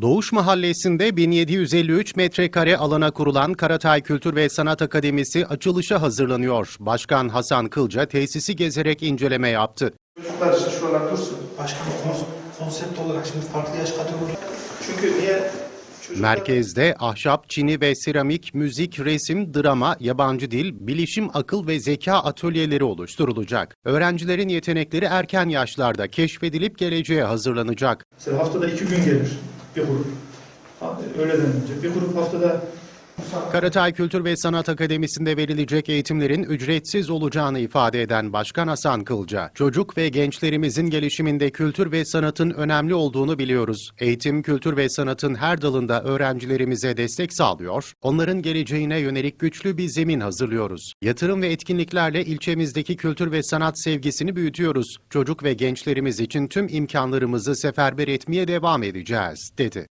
Doğuş Mahallesi'nde 1753 metrekare alana kurulan Karatay Kültür ve Sanat Akademisi açılışa hazırlanıyor. Başkan Hasan Kılca tesisi gezerek inceleme yaptı. Çocuklar için şuralar dursun. Başkanım kons- konsept olarak şimdi farklı yaş kategori Çünkü niye? Çocuklar Merkezde ahşap, çini ve seramik, müzik, resim, drama, yabancı dil, bilişim, akıl ve zeka atölyeleri oluşturulacak. Öğrencilerin yetenekleri erken yaşlarda keşfedilip geleceğe hazırlanacak. mesela haftada iki gün gelir bir grup. Öğleden önce. Bir grup haftada Karatay Kültür ve Sanat Akademisi'nde verilecek eğitimlerin ücretsiz olacağını ifade eden Başkan Hasan Kılca, çocuk ve gençlerimizin gelişiminde kültür ve sanatın önemli olduğunu biliyoruz. Eğitim, kültür ve sanatın her dalında öğrencilerimize destek sağlıyor, onların geleceğine yönelik güçlü bir zemin hazırlıyoruz. Yatırım ve etkinliklerle ilçemizdeki kültür ve sanat sevgisini büyütüyoruz. Çocuk ve gençlerimiz için tüm imkanlarımızı seferber etmeye devam edeceğiz, dedi.